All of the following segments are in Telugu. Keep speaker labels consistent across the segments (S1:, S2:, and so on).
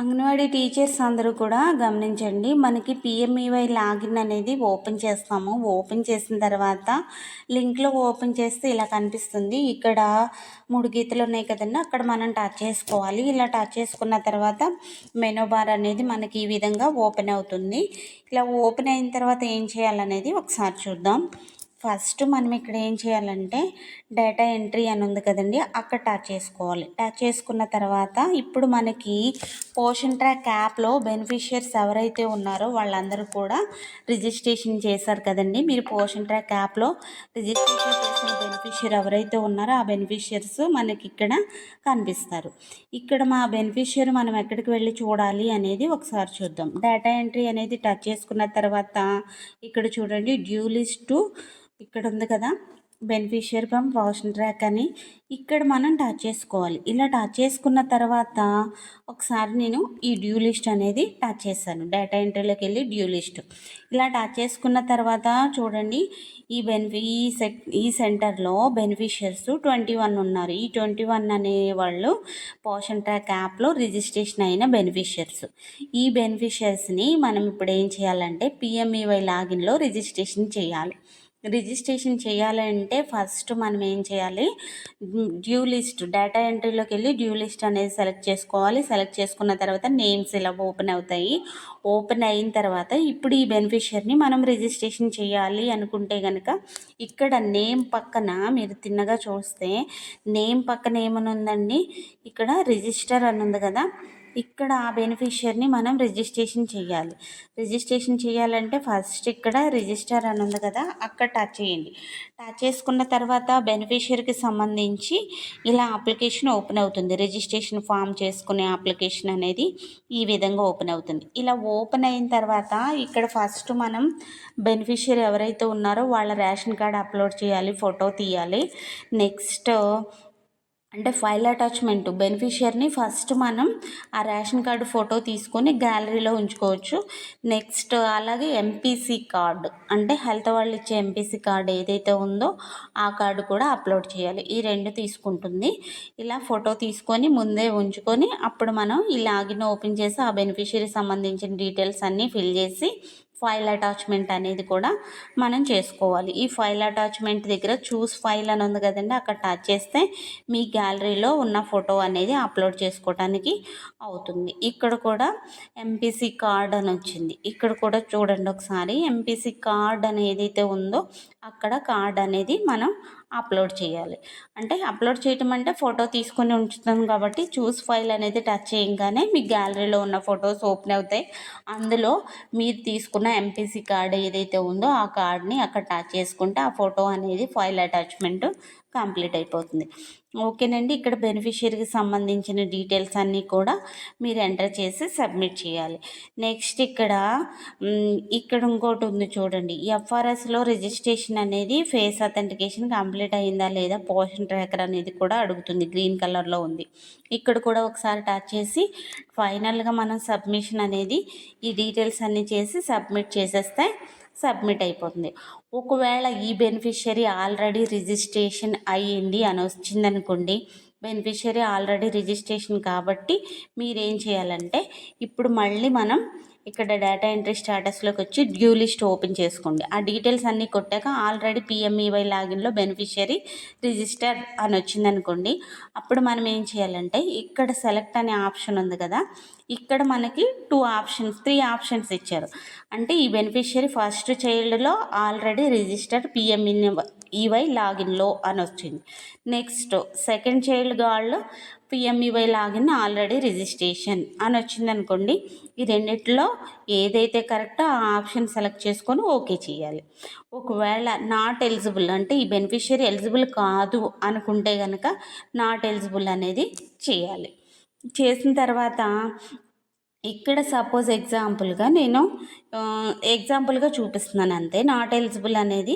S1: అంగన్వాడీ టీచర్స్ అందరూ కూడా గమనించండి. మనకి పిఎంఈవై లాగిన్ అనేది ఓపెన్ చేస్తాము. ఓపెన్ చేసిన తర్వాత లింక్లో ఓపెన్ చేస్తే ఇలా కనిపిస్తుంది. ఇక్కడ మూడు గీతలు ఉన్నాయి కదండి. అక్కడ మనం టచ్ చేసుకోవాలి. ఇలా టచ్ చేసుకున్న తర్వాత మెనూ బార్ అనేది మనకి ఈ విధంగా ఓపెన్ అవుతుంది. ఇలా ఓపెన్ అయిన తర్వాత ఏం చేయాలనేది ఒకసారి చూద్దాం. ఫస్ట్ మనం ఇక్కడ ఏం చేయాలంటే డేటా ఎంట్రీ అని ఉంది కదండి అక్కడ టచ్ చేసుకోవాలి. టచ్ చేసుకున్న తర్వాత ఇప్పుడు మనకి పోషన్ ట్రాక్ యాప్లో బెనిఫిషియర్స్ ఎవరైతే ఉన్నారో వాళ్ళందరూ కూడా రిజిస్ట్రేషన్ చేశారు కదండి. మీరు పోషన్ ట్రాక్ యాప్లో రిజిస్ట్రేషన్ చేసిన బెనిఫిషియర్ ఎవరైతే ఉన్నారో ఆ బెనిఫిషియర్స్ మనకి ఇక్కడ కనిపిస్తారు. ఇక్కడ మా బెనిఫిషియర్ మనం ఎక్కడికి వెళ్ళి చూడాలి అనేది ఒకసారి చూద్దాం. డేటా ఎంట్రీ అనేది టచ్ చేసుకున్న తర్వాత ఇక్కడ చూడండి డ్యూ లిస్ట్ ఇక్కడ ఉంది కదా. బెనిఫిషియర్ ఫ్రమ్ పర్సన్ ట్రాక్ అని ఇక్కడ మనం టచ్ చేసుకోవాలి. ఇలా టచ్ చేసుకున్న తర్వాత ఒకసారి నేను ఈ డ్యూ లిస్ట్ అనేది టచ్ చేశాను డేటా ఎంట్రీలోకి వెళ్ళి డ్యూ లిస్ట్ ఇలా టచ్ చేసుకున్న తర్వాత చూడండి ఈ బెనిఫి ఈ సెక్ ఈ సెంటర్లో బెనిఫిషియర్స్ ట్వంటీ వన్ ఉన్నారు. ఈ ట్వంటీ వన్ అనే వాళ్ళు పోషన్ ట్రాక్ యాప్లో రిజిస్ట్రేషన్ అయిన బెనిఫిషియర్స్ ఈ బెనిఫిషియర్స్ని మనం ఇప్పుడు ఏం చేయాలంటే పిఎంఈవై లాగిన్లో రిజిస్ట్రేషన్ చేయాలి. రిజిస్ట్రేషన్ చేయాలంటే ఫస్ట్ మనం ఏం చేయాలి? డ్యూ లిస్ట్ డేటా ఎంట్రీలోకి వెళ్ళి డ్యూ లిస్ట్ అనేది సెలెక్ట్ చేసుకోవాలి. సెలెక్ట్ చేసుకున్న తర్వాత నేమ్స్ ఇలా ఓపెన్ అవుతాయి. ఓపెన్ అయిన తర్వాత ఇప్పుడు ఈ బెనిఫిషియర్ని మనం రిజిస్ట్రేషన్ చేయాలి అనుకుంటే కనుక ఇక్కడ నేమ్ పక్కన మీరు తిన్నగా చూస్తే నేమ్ పక్కన ఏమని ఉందండి ఇక్కడ రిజిస్టర్ అని ఉంది కదా. ఇక్కడ ఆ బెనిఫిషియర్ని మనం రిజిస్ట్రేషన్ చేయాలి. రిజిస్ట్రేషన్ చేయాలంటే ఫస్ట్ ఇక్కడ రిజిస్టర్ అని ఉంది కదా అక్కడ టచ్ చేయండి. టచ్ చేసుకున్న తర్వాత బెనిఫిషియర్కి సంబంధించి ఇలా అప్లికేషన్ ఓపెన్ అవుతుంది. రిజిస్ట్రేషన్ ఫామ్ చేసుకునే అప్లికేషన్ అనేది ఈ విధంగా ఓపెన్ అవుతుంది. ఇలా ఓపెన్ అయిన తర్వాత ఇక్కడ ఫస్ట్ మనం బెనిఫిషియర్ ఎవరైతే ఉన్నారో వాళ్ళ రేషన్ కార్డ్ అప్లోడ్ చేయాలి ఫోటో తీయాలి. నెక్స్ట్ అంటే ఫైల్ అటాచ్మెంట్ బెనిఫిషియర్ని ఫస్ట్ మనం ఆ రేషన్ కార్డు ఫోటో తీసుకొని గ్యాలరీలో ఉంచుకోవచ్చు. నెక్స్ట్ అలాగే ఎంపీసీ కార్డు అంటే హెల్త్ వాళ్ళు ఇచ్చే ఎంపీసీ కార్డు ఏదైతే ఉందో ఆ కార్డు కూడా అప్లోడ్ చేయాలి. ఈ రెండు తీసుకుంటుంది. ఇలా ఫోటో తీసుకొని ముందే ఉంచుకొని అప్పుడు మనం ఈ లాగిన్ ఓపెన్ చేసి ఆ బెనిఫిషియరీ సంబంధించిన డీటెయిల్స్ అన్నీ ఫిల్ చేసి ఫైల్ అటాచ్మెంట్ అనేది కూడా మనం చేసుకోవాలి. ఈ ఫైల్ అటాచ్మెంట్ దగ్గర చూస్ ఫైల్ అని ఉంది కదండి అక్కడ టచ్ చేస్తే మీ గ్యాలరీలో ఉన్న ఫోటో అనేది అప్లోడ్ చేసుకోవడానికి అవుతుంది. ఇక్కడ కూడా ఎంపీసీ కార్డ్ అని వచ్చింది. ఇక్కడ కూడా చూడండి ఒకసారి ఎంపీసీ కార్డ్ అని ఏదైతే ఉందో అక్కడ కార్డ్ అనేది మనం అప్లోడ్ చేయాలి. అంటే అప్లోడ్ చేయటం అంటే ఫోటో తీసుకొని ఉంచుతాం కాబట్టి చూస్ ఫైల్ అనేది టచ్ చేయగానే మీ గ్యాలరీలో ఉన్న ఫొటోస్ ఓపెన్ అవుతాయి. అందులో మీరు తీసుకున్న ఎంపీసీ కార్డు ఏదైతే ఉందో ఆ కార్డ్ని అక్కడ టచ్ చేసుకుంటే ఆ ఫోటో అనేది ఫైల్ అటాచ్మెంట్ కంప్లీట్ అయిపోతుంది. ఓకేనండి. ఇక్కడ బెనిఫిషియరీకి సంబంధించిన డీటెయిల్స్ అన్నీ కూడా మీరు ఎంటర్ చేసి సబ్మిట్ చేయాలి. నెక్స్ట్ ఇక్కడ ఇక్కడ ఇంకోటి ఉంది చూడండి. ఎఫ్ఆర్ఎస్లో రిజిస్ట్రేషన్ అనేది ఫేస్ అథెంటికేషన్ కంప్లీట్ అయిందా లేదా పోషన్ ట్రాకర్ అనేది కూడా అడుగుతుంది. గ్రీన్ కలర్లో ఉంది. ఇక్కడ కూడా ఒకసారి టచ్ చేసి ఫైనల్గా మనం సబ్మిషన్ అనేది ఈ డీటెయిల్స్ అన్నీ చేసి సబ్మిట్ చేసేస్తే సబ్మిట్ అయిపోతుంది. ఒకవేళ ఈ బెనిఫిషియరీ ఆల్రెడీ రిజిస్ట్రేషన్ అయ్యింది అని వచ్చిందనుకోండి బెనిఫిషియరీ ఆల్రెడీ రిజిస్ట్రేషన్ కాబట్టి మీరేం చేయాలంటే ఇప్పుడు మళ్ళీ మనం ఇక్కడ డేటా ఎంట్రీ స్టేటస్లోకి వచ్చి డ్యూ లిస్ట్ ఓపెన్ చేసుకోండి. ఆ డీటెయిల్స్ అన్నీ కొట్టాక ఆల్రెడీ పిఎంఈవై లాగిన్లో బెనిఫిషియరీ రిజిస్టర్ అని వచ్చింది అనుకోండి. అప్పుడు మనం ఏం చేయాలంటే ఇక్కడ సెలెక్ట్ అనే ఆప్షన్ ఉంది కదా ఇక్కడ మనకి టూ ఆప్షన్స్ త్రీ ఆప్షన్స్ ఇచ్చారు. అంటే ఈ బెనిఫిషియరీ ఫస్ట్ చైల్డ్లో ఆల్రెడీ రిజిస్టర్డ్ పిఎంఈ ఈవై లాగిన్లో అని వచ్చింది. నెక్స్ట్ సెకండ్ చైల్డ్ గార్డ్లో పిఎంఈవై లాగిన్ ఆల్రెడీ రిజిస్ట్రేషన్ అని వచ్చింది అనుకోండి. ఈ రెండిట్లో ఏదైతే కరెక్టో ఆ ఆప్షన్ సెలెక్ట్ చేసుకొని ఓకే చేయాలి. ఒకవేళ నాట్ ఎలిజిబుల్ అంటే ఈ బెనిఫిషియరీ ఎలిజిబుల్ కాదు అనుకుంటే కనుక నాట్ ఎలిజిబుల్ అనేది చేయాలి. చేసిన తర్వాత ఇక్కడ సపోజ్ ఎగ్జాంపుల్గా నేను ఎగ్జాంపుల్గా చూపిస్తున్నాను అంతే. నాట్ ఎలిజిబుల్ అనేది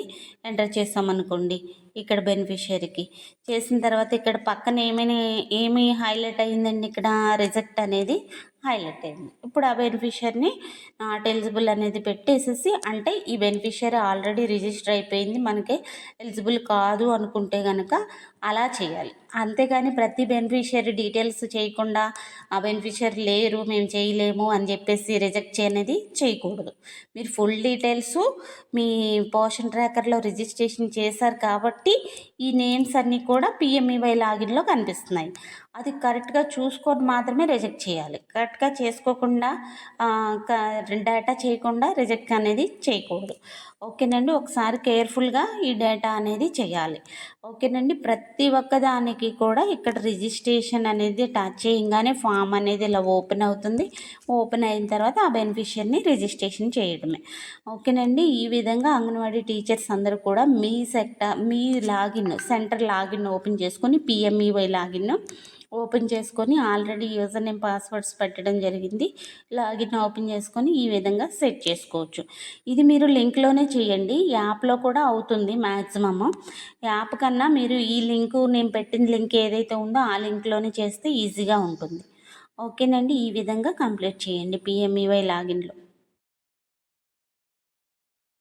S1: ఎంటర్ చేస్తామనుకోండి ఇక్కడ బెనిఫిషియరీకి చేసిన తర్వాత ఇక్కడ పక్కన ఏమైనా ఏమి హైలైట్ అయ్యిందండి ఇక్కడ? రిజెక్ట్ అనేది హైలైట్ అయింది. ఇప్పుడు ఆ బెనిఫిషియర్ని నాట్ ఎలిజిబుల్ అనేది పెట్టేసేసి అంటే ఈ బెనిఫిషియరీ ఆల్రెడీ రిజిస్టర్ అయిపోయింది. మనకి ఎలిజిబుల్ కాదు అనుకుంటే కనుక అలా చేయాలి. అంతేగాని ప్రతి బెనిఫిషియరీ డీటెయిల్స్ చేయకుండా ఆ బెనిఫిషియరీ లేరు మేము చేయలేము అని చెప్పేసి రిజెక్ట్ చేయనేది చేయకూడదు. మీరు ఫుల్ డీటెయిల్స్ మీ పోషన్ ట్రాకర్లో రిజిస్ట్రేషన్ చేశారు కాబట్టి ఈ నేమ్స్ అన్నీ కూడా పిఎంఈవై లాగిన్లో కనిపిస్తున్నాయి. అది కరెక్ట్గా చూసుకొని మాత్రమే రిజెక్ట్ చేయాలి. కరెక్ట్గా చేసుకోకుండా డేటా చేయకుండా రిజెక్ట్ అనేది చేయకూడదు. ఓకేనండి? ఒకసారి కేర్ఫుల్గా ఈ డేటా అనేది చేయాలి. ఓకేనండి? ప్రతి ప్రతి ఒక్కదానికి కూడా ఇక్కడ రిజిస్ట్రేషన్ అనేది టచ్ చేయగానే ఫామ్ అనేది ఇలా ఓపెన్ అవుతుంది. ఓపెన్ అయిన తర్వాత ఆ బెనిఫిషియర్ని రిజిస్ట్రేషన్ చేయడమే. ఓకేనండి? ఈ విధంగా అంగన్వాడీ టీచర్స్ అందరూ కూడా మీ సెక్టర్ మీ లాగిన్ సెంటర్ లాగిన్ ఓపెన్ చేసుకొని పిఎంఈవై లాగిన్ ఓపెన్ చేసుకొని ఆల్రెడీ యూజర్ నేమ్ పాస్వర్డ్స్ పెట్టడం జరిగింది. లాగిన్ ఓపెన్ చేసుకొని ఈ విధంగా సెట్ చేసుకోవచ్చు. ఇది మీరు లింక్లోనే చేయండి. యాప్లో కూడా అవుతుంది మ్యాక్సిమమ్ యాప్ కన్నా మీరు ఈ లింకు నేను పెట్టిన లింక్ ఏదైతే ఉందో ఆ లింక్లోనే చేస్తే ఈజీగా ఉంటుంది. ఓకేనండి. ఈ విధంగా కంప్లీట్ చేయండి. పిఎంఈవై లాగిన్లో.